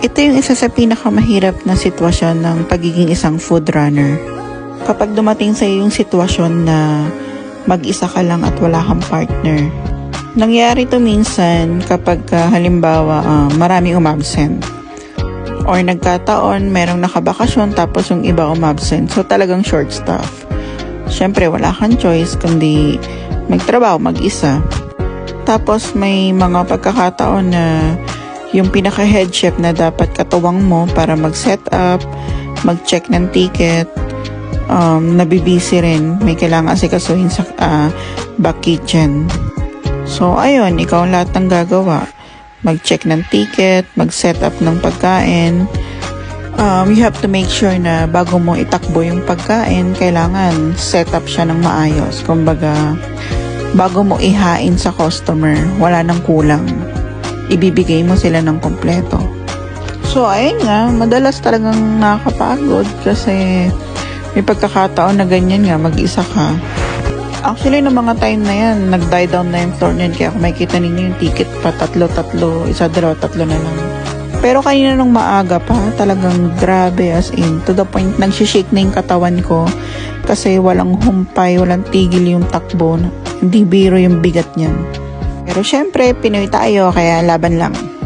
Ito yung isa sa pinakamahirap na sitwasyon ng pagiging isang food runner. Kapag dumating sa yung sitwasyon na mag-isa ka lang at wala kang partner. Nangyari to minsan kapag ah, halimbawa ah, maraming umabsent. Or nagkataon, merong nakabakasyon tapos yung iba umabsent. So talagang short staff. Siyempre, wala kang choice kundi magtrabaho mag-isa. Tapos may mga pagkakataon na yung pinaka-head chef na dapat katuwang mo para mag-set up, mag-check ng ticket, um, nabibisi rin. May kailangan asikasuhin sa ah, back kitchen. So, ayun, ikaw ang lahat ng gagawa. Mag-check ng ticket, mag-set up ng pagkain. Um, you have to make sure na bago mo itakbo yung pagkain, kailangan set up siya ng maayos. Kumbaga, bago mo ihain sa customer, wala nang kulang. Ibibigay mo sila ng kompleto. So, ayun nga, madalas talagang nakakapagod kasi may pagkakataon na ganyan nga, mag-isa ka. Actually, no mga time na yan, nag-die down na yung floor niyan. Kaya kung makikita ninyo yung ticket pa, tatlo-tatlo, isa, dalawa, tatlo na lang. Pero kanina nung maaga pa, talagang grabe as in. To the point, nagsishake na yung katawan ko. Kasi walang humpay, walang tigil yung takbo. Hindi biro yung bigat niyan. Pero syempre, Pinoy tayo, kaya laban lang.